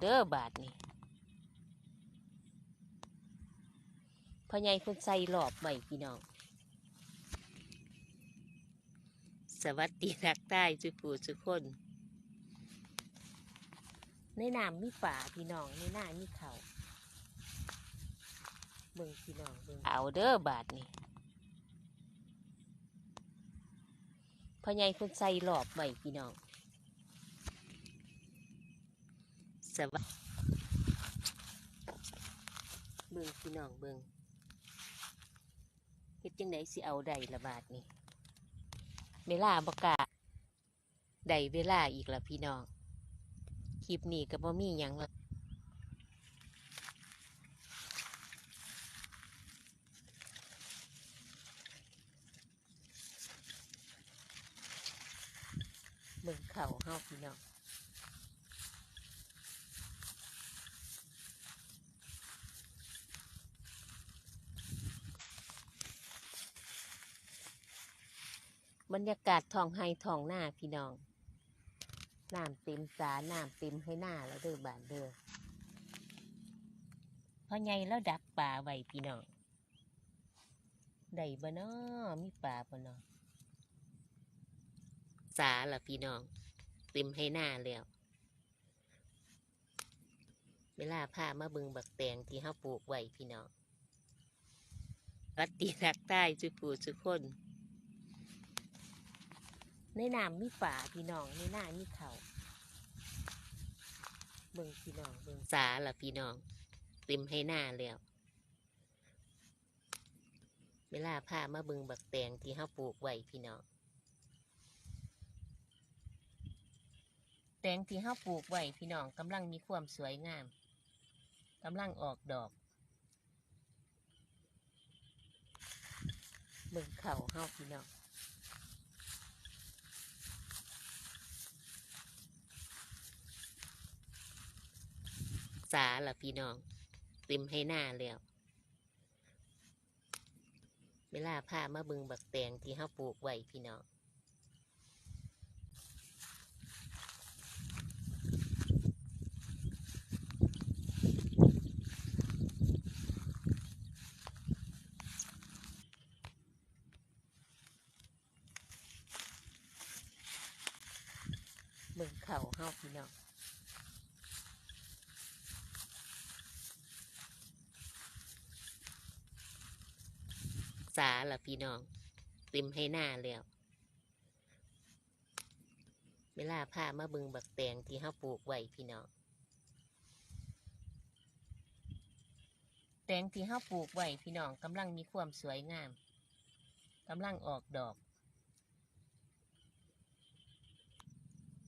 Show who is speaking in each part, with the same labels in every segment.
Speaker 1: เด้อบาทนี่พ่อใหญ่เพิ่นใส่หลอบไว้พี่น้อง สวัสดีทักทายจุกูทุคน ในน้ำมีป่าพี่น้อง ในหน้ามีเขาเบิ่งพี่น้องเบิ่งเอาเด้อบาทนี่พ่อใหญ่เพิ่นใส่หลอบไว้พี่น้อง สวัสดีเบิ่งพี่น้องเบิ่งเฮ็ดจังไดสิเอาได้ละบาทนี่เวลาบกล้าได้เวลาอีกละพี่น้องคลิปนี้ก็บ่มีหยังละเบิ่งเข่าเฮาพี่น้อง บรรยากาศทองไห้ท้องหน้าพี่น้องน้ำเต็มสาน้ำเต็มให้หน้าแล้วเด้อบานเด้อพ่อใหญ่แล้วดักป่าไว้พี่น้องได้บ่น้อมีป่าบ่น้อสาละพี่น้อง เต็มให้หน้าแล้วเวลาพามาบึงบักแตงที่เฮาปลูกไว้พี่น้องรัดตีรักใต้จุกูจุคน ในน้ำมีป่าพี่น้องในหน้ามีเขาเบิ่งพี่น้องเบิ่งสาละพี่น้องเต็มให้หน้าแล้วเวลาพามาเบิ่งบักแตงที่เฮาปลูกไว้พี่น้องแตงที่เฮาปลูกไว้พี่น้องกำลังมีความสวยงามกำลังออกดอกเบิ่งเขาเฮาพี่น้อง สาล่ะพี่น้องเต็มให้หน้าแล้วเวลาพามาบึงบักแตงที่เฮาปลูกไว้พี่น้องเบิ่งเข่าเฮาพี่น้อง สาล่ะพี่น้องเต็มให้หน้าแล้วเวลาพามาเบึงบักแตงที่เฮาปลูกไว้พี่น้องแตงที่เฮาปลูกไว้พี่น้องกำลังมีความสวยงามกำลังออกดอก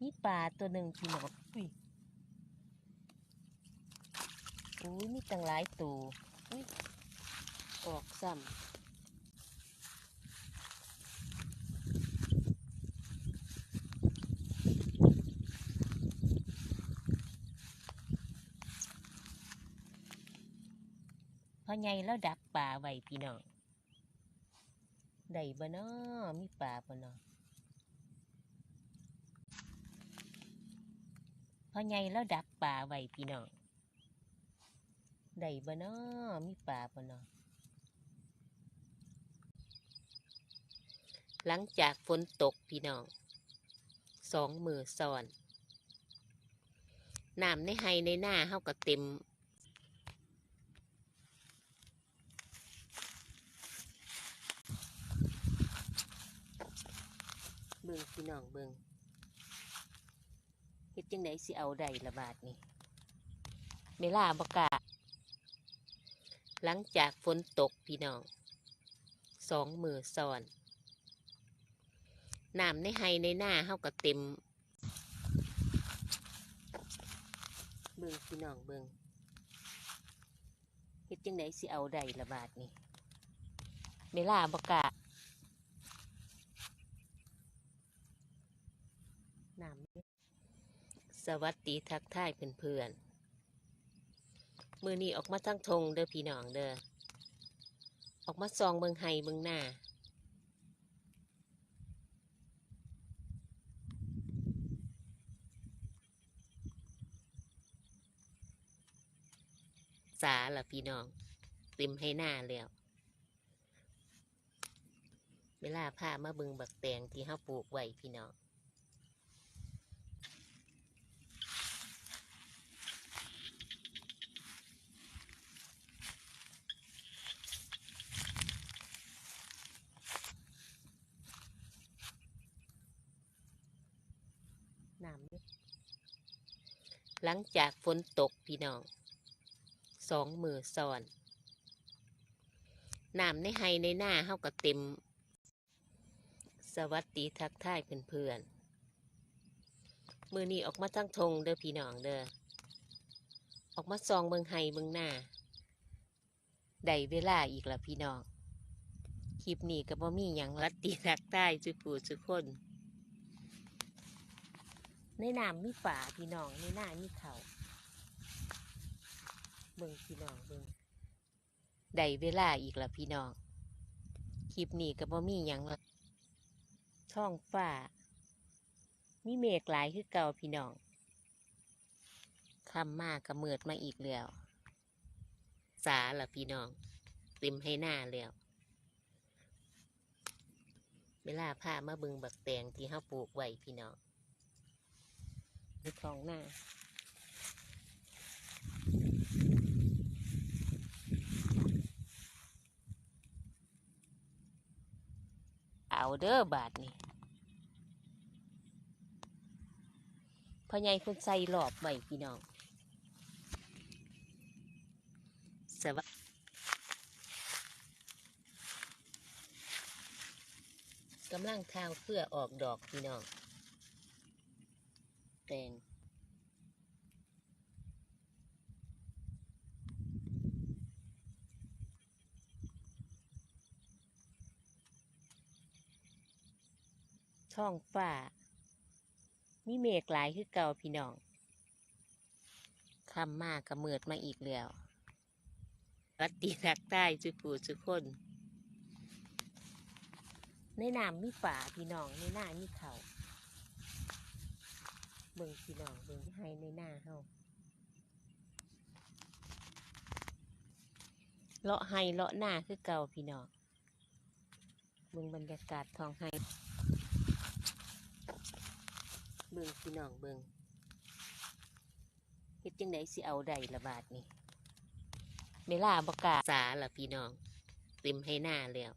Speaker 1: มีปลาตัวหนึ่งพี่น้องอุ้ยอุ้ยมีตั้งหลายตัวอุ้ยออกซ้ำ พ่อใหญ่แล้วดักป่าไว้พี่น้องได้บ่น้อมีป่าบ่น้อพ่อใหญ่แล้วดักป่าไว้พี่น้องได้บ่น้อมีป่าบ่น้อหลังจากฝนตกพี่น้องสองมือซ้อนน้ำในไฮในหน้าเฮาก็เต็ม เบิ่งพี่ น้องเบิ่งเฮ็ดจังไดสิเอาได้ละบาทนี่เวลาบกล้าหลังจากฝนตกพี่น้องสองมือซ้อนน้ำในไฮในหน้าเฮาก็เต็ม เบิ่งพี่น้องเบิ่งเฮ็ดจังไดสิเอาได้ละบาทนี่เวลาบกล้ น้ำสวัสดีทักทายเพื่อนๆมือนี้ออกมาทั้งทงเด้อพี่น้องเด้อออกมาซองเบิงไห้เบิงหน้าสาละพี่น้องเต็มให้หน้าแล้วเวลาพามาเบึงบักแตงที่เฮาปลูกไว้พี่น้อง น้ำนี่ หลังจากฝนตกพี่น้องสองมือซ้อนน้ำในไฮในหน้าเฮาก็เต็ม สวัสดีทักทายเพื่อนๆมือนี้ออกมาทั้งทงเด้อพี่น้องเด้อออกมาซองเมืองไฮเมืองหน้าได้เวลาอีกละพี่น้องคลิปนี้ก็บ่มีหยังรัดตีทักทายสุกูสุกคน ในน้ำมีป่าพี่น้องในหน้ามีเขาเบิ่งพี่น้องเบิ่งได้เวลาอีกละพี่น้องคลิปนี้ก็บ่มีหยังละท้องฟ้า มีเมฆหลายคือเก่าพี่น้องคำมากกระเมิดมาอีกแล้ว สาละพี่น้องเต็มให้หน้าแล้วเวลาพามาบึงบักแตงที่เฮาปลูกไว้พี่น้อง ในท้องหน้าเอาเด้อบาทนี่พ่อใหญ่คนใส่หลอบไว้พี่น้องสวัสกำลังทาวเพื่อออกดอกพี่น้อง แตงท้องฟ้า มีเมฆหลายคือเก่าพี่น้องคำมากกระเมิดมาอีกแล้วรัดดีรักใต้จุกูจุกคน ในน้ำมีป่าพี่น้อง ในหน้ามีเขา เบิ่งพี่น้องเบิ่งให้ในหน้าเฮาเลาะให้เลาะหน้าคือเก่าพี่น้องเบิ่งบรรยากาศทองให้เบิ่งพี่น้องเบิ่งเฮ็ดจังไดสิเอาได้ละบาทนี่เวลาบกาสาละพี่น้องเต็มให้หน้าแล้ว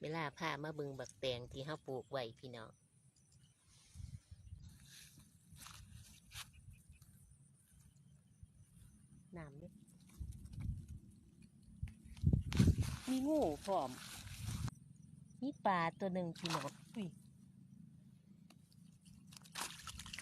Speaker 1: เวลาพามาเบิ่งบักแตงที่เฮาปลูกไว้พี่น้อง น้ำเนี่ยมีงูพร้อม มีปลาตัวหนึ่งพี่น้องอุ้ย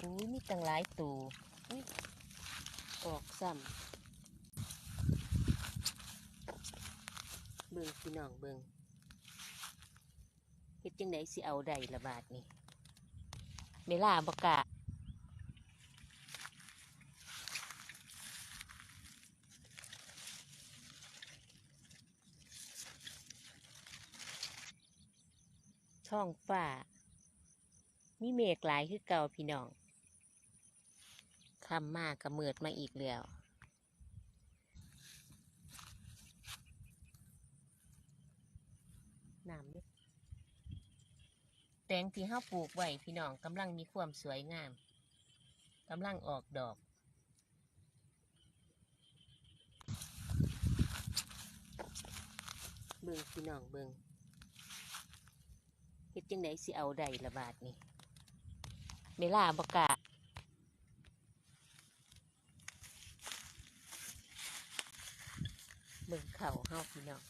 Speaker 1: อุ้ยมีตั้งหลายตัวอุ้ยออกซ้ำเบิ่งพี่น้องเบิ่งเฮ็ดจังไดสิเอาได้ละบาทนี่เวลาบกา ท้องฟ้า มีเมฆหลายคือเก่าพี่น้องคำมากกระเมิดมาอีกแล้วน้ำเนี่ยแตงที่เฮาปลูกไว้พี่น้องกำลังมีความสวยงามกำลังออกดอกเบิ่งพี่น้องเบิ่ง เฮ็ดจังไดสิเอาได้ละบาทนี่เวลาบกล้าเบิ่งเข่าเฮาพี่น้อง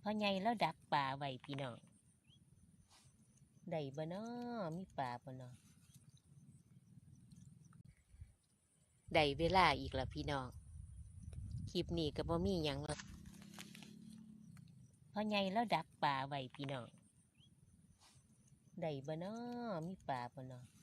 Speaker 1: พอใหญ่แล้วดักป่าไว้พี่น้องได้บ่น้อมีป่าบ่น้อ ได้เวลาอีกแล้วพี่น้อง คลิปนี้ก็บ่มีหยังละพ่อใหญ่แล้วดักป่าไว้พี่น้องได้บ่น้อมีป่าบ่น้อเ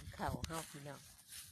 Speaker 1: งเข่าเฮาพี่น้อง